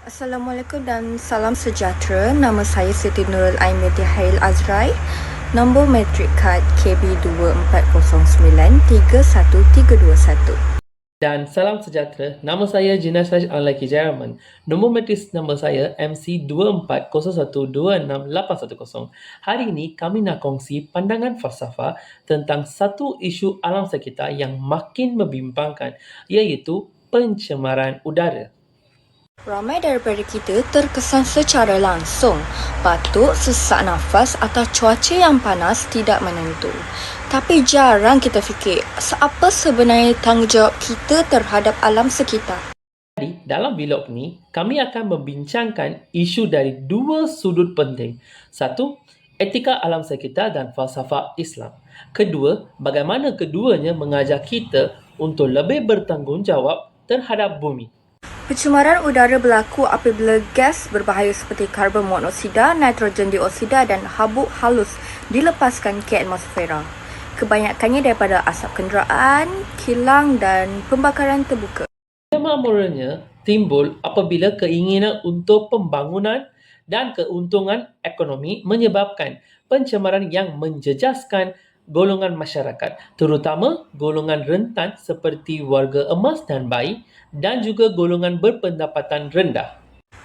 Assalamualaikum dan salam sejahtera. Nama saya Siti Nurul Aimeti Hail Azrai. Nombor metrik kad KB2409-31321. Dan salam sejahtera, nama saya Jinas Raj Anlaki Jaraman. Nombor metris nama saya MC2401268810. Hari ini kami nak kongsi pandangan falsafah tentang satu isu alam sekitar yang makin membimbangkan iaitu pencemaran udara. Ramai daripada kita terkesan secara langsung batuk, sesak nafas atau cuaca yang panas tidak menentu. Tapi jarang kita fikir apa sebenarnya tanggungjawab kita terhadap alam sekitar. Jadi, dalam vlog ni, kami akan membincangkan isu dari dua sudut penting. Satu, etika alam sekitar dan falsafah Islam. Kedua, bagaimana keduanya mengajar kita untuk lebih bertanggungjawab terhadap bumi. Pencemaran udara berlaku apabila gas berbahaya seperti karbon monoksida, nitrogen dioksida dan habuk halus dilepaskan ke atmosfera. Kebanyakannya daripada asap kenderaan, kilang dan pembakaran terbuka. Kemakmurannya timbul apabila keinginan untuk pembangunan dan keuntungan ekonomi menyebabkan pencemaran yang menjejaskan golongan masyarakat, terutama golongan rentan seperti warga emas dan bayi dan juga golongan berpendapatan rendah.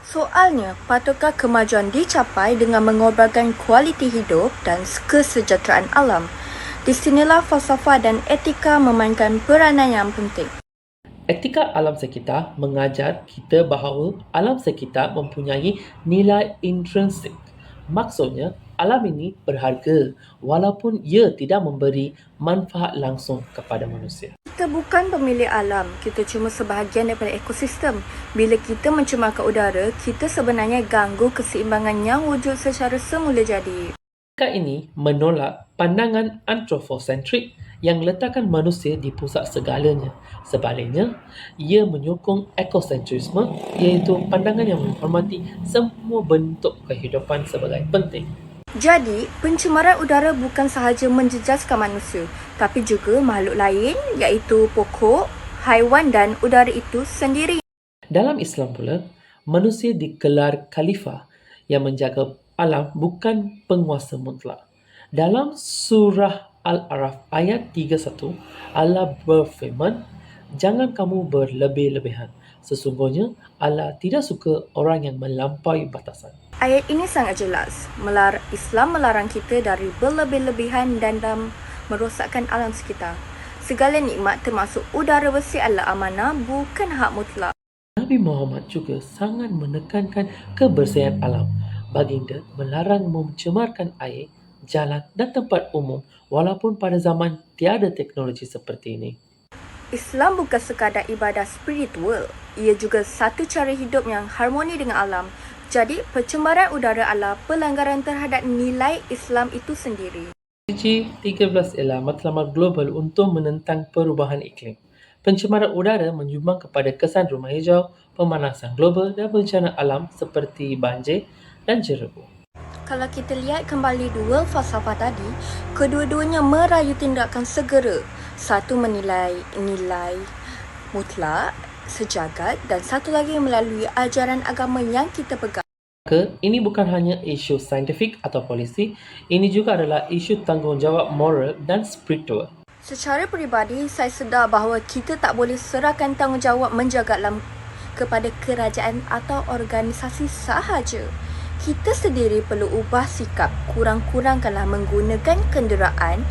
Soalnya, patutkah kemajuan dicapai dengan mengorbankan kualiti hidup dan kesejahteraan alam? Di sinilah falsafah dan etika memainkan peranan yang penting. Etika alam sekitar mengajar kita bahawa alam sekitar mempunyai nilai intrinsik. Maksudnya, alam ini berharga walaupun ia tidak memberi manfaat langsung kepada manusia. Kita bukan pemilik alam, kita cuma sebahagian daripada ekosistem. Bila kita mencemarkan udara, kita sebenarnya ganggu keseimbangan yang wujud secara semula jadi. Etika ini menolak pandangan anthropocentric yang letakkan manusia di pusat segalanya. Sebaliknya, ia menyokong ekosentrisme iaitu pandangan yang menghormati semua bentuk kehidupan sebagai penting. Jadi, pencemaran udara bukan sahaja menjejaskan manusia, tapi juga makhluk lain iaitu pokok, haiwan dan udara itu sendiri. Dalam Islam pula, manusia dikelar khalifah yang menjaga alam bukan penguasa mutlak. Dalam surah Al-Araf ayat 31, Allah berfirman, Jangan kamu berlebih-lebihan. Sesungguhnya Allah tidak suka orang yang melampaui batasan. Ayat ini sangat jelas. Melar Islam melarang kita dari berlebih-lebihan dan dalam merosakkan alam sekitar. Segala nikmat termasuk udara bersih adalah amanah bukan hak mutlak. Nabi Muhammad juga sangat menekankan kebersihan alam. Baginda melarang mencemarkan air, jalan dan tempat umum walaupun pada zaman tiada teknologi seperti ini. Islam bukan sekadar ibadah spiritual. Ia juga satu cara hidup yang harmoni dengan alam jadi, pencemaran udara adalah pelanggaran terhadap nilai Islam itu sendiri. Suci 13 ialah matlamat global untuk menentang perubahan iklim. Pencemaran udara menyumbang kepada kesan rumah hijau, pemanasan global dan bencana alam seperti banjir dan jerebu. Kalau kita lihat kembali dua falsafah tadi, kedua-duanya merayu tindakan segera. Satu menilai nilai mutlak sejagat dan satu lagi melalui ajaran agama yang kita pegang. Ke, ini bukan hanya isu saintifik atau polisi, ini juga adalah isu tanggungjawab moral dan spiritual. Secara peribadi, saya sedar bahawa kita tak boleh serahkan tanggungjawab menjaga alam kepada kerajaan atau organisasi sahaja. Kita sendiri perlu ubah sikap kurang-kurangkanlah menggunakan kenderaan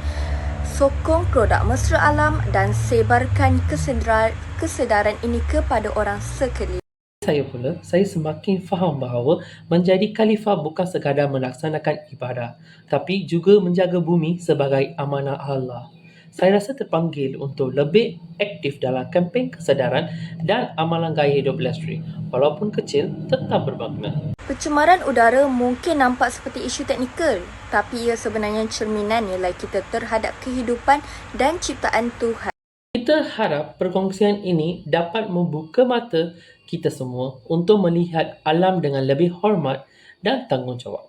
sokong produk mesra alam dan sebarkan kesedaran, ini kepada orang sekeliling. Saya pula, saya semakin faham bahawa menjadi khalifah bukan sekadar melaksanakan ibadah, tapi juga menjaga bumi sebagai amanah Allah saya rasa terpanggil untuk lebih aktif dalam kempen kesedaran dan amalan gaya hidup lestari. Walaupun kecil, tetap bermakna. Pencemaran udara mungkin nampak seperti isu teknikal, tapi ia sebenarnya cerminan nilai kita terhadap kehidupan dan ciptaan Tuhan. Kita harap perkongsian ini dapat membuka mata kita semua untuk melihat alam dengan lebih hormat dan tanggungjawab.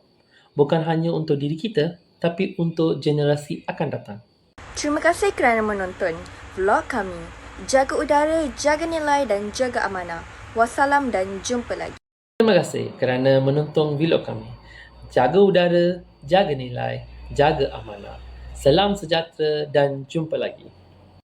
Bukan hanya untuk diri kita, tapi untuk generasi akan datang. Terima kasih kerana menonton vlog kami. Jaga udara, jaga nilai dan jaga amanah. Wassalam dan jumpa lagi. Terima kasih kerana menonton video kami. Jaga udara, jaga nilai, jaga amanah. Salam sejahtera dan jumpa lagi.